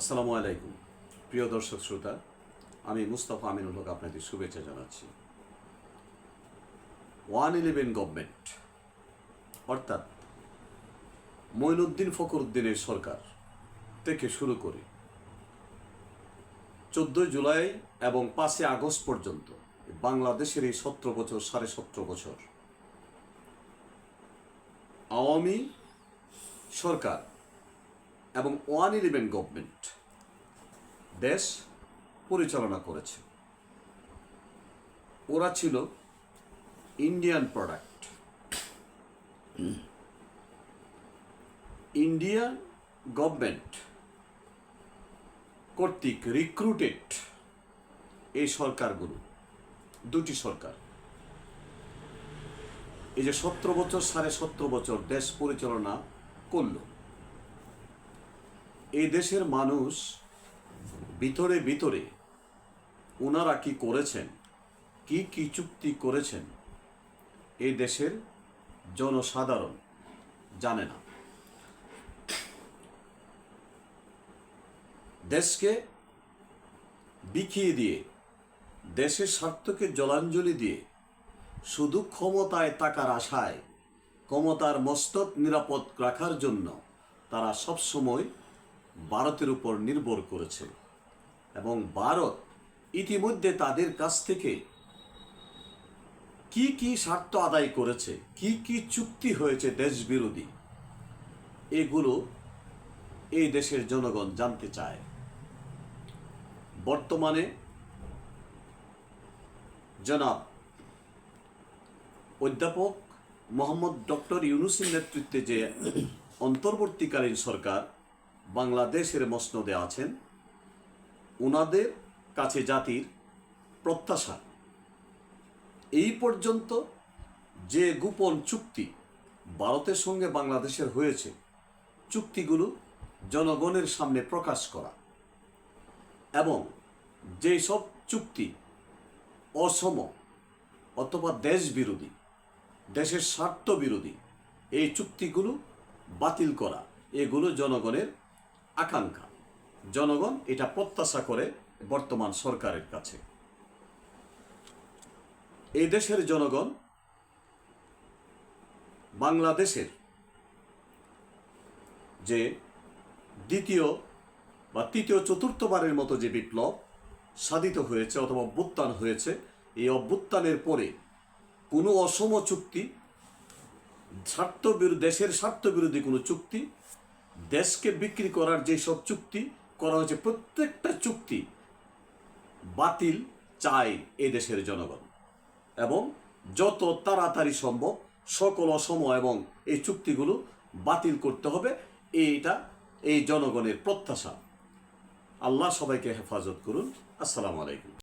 আসসালামু আলাইকুম। প্রিয় দর্শক শ্রোতা, আমি মুস্তাফা আমিনুল হক আপনাদের শুভেচ্ছা জানাচ্ছি। ওয়ান ইলেভেন গভর্নমেন্ট, অর্থাৎ মঈনুদ্দিন ফখরুদ্দিনের সরকার থেকে শুরু করে চোদ্দই জুলাই এবং পাঁচই আগস্ট পর্যন্ত বাংলাদেশের এই সতেরো বছর, সাড়ে সতেরো বছর আওয়ামী সরকার এবং ওয়ান ইলেভেন গভর্নমেন্ট দেশ পরিচালনা করেছে। ওরা ছিল ইন্ডিয়ান প্রোডাক্ট। ইন্ডিয়ান গভর্নমেন্ট কর্তৃক রিক্রুটেড এই সরকারগুলো, দুটি সরকার। এই যে সতেরো বছর, সাড়ে সতেরো বছর দেশ পরিচালনা করল। এই দেশের মানুষ ভিতরে ভিতরে ওনারা কি করেছেন? কি কি চুক্তি করেছেন? এই দেশের জনসাধারণ জানে না। দেশকে বিখিয়ে দিয়ে, দেশের স্বার্থকে জলাঞ্জলি দিয়ে, শুধু ক্ষমতায় টাকার আশায় ক্ষমতার মস্তক নিরাপদ রাখার জন্য তারা সবসময় ভারতের উপর নির্ভর করেছে এবং ভারত ইতিমধ্যে তাদের কাছ থেকে কি কি স্বার্থ আদায় করেছে, কি কি চুক্তি হয়েছে দেশ বিরোধী এগুলো এই দেশের জনগণ জানতে চায়। বর্তমানে জনাব অধ্যাপক মোহাম্মদ ডক্টর ইউনুসের নেতৃত্বে যে অন্তর্বর্তীকালীন সরকার বাংলাদেশের মসনদে আছেন ওনাদের কাছে জাতির প্রত্যাশা। এই পর্যন্ত যে গোপন চুক্তি ভারতের সঙ্গে বাংলাদেশের হয়েছে, চুক্তিগুলো জনগণের সামনে প্রকাশ করা এবং যেই সব চুক্তি অসম অথবা দেশ বিরোধী দেশের স্বার্থ বিরোধী এই চুক্তিগুলো বাতিল করা, এগুলো জনগণের আকাঙ্ক্ষা। জনগণ এটা প্রত্যাশা করে বর্তমান সরকারের কাছে। এই দেশের জনগণ বাংলাদেশের যে দ্বিতীয় বা তৃতীয় চতুর্থবারের মতো যে বিপ্লব সাধিত হয়েছে অথবা অভ্যুত্থান হয়েছে, এই অভ্যুত্থানের পরে কোনো অসম চুক্তি স্বার্থ দেশের স্বার্থ বিরোধী কোনো চুক্তি দেশকে বিক্রি করার যে সব চুক্তি, করা হয়েছে প্রত্যেকটা চুক্তি বাতিল চায় এ দেশের জনগণ। এবং যত তাড়াতাড়ি সম্ভব সকল অসম এবং এই চুক্তিগুলো বাতিল করতে হবে, এইটা এই জনগণের প্রত্যাশা। আল্লাহ সবাইকে হেফাজত করুন। আসসালামু আলাইকুম।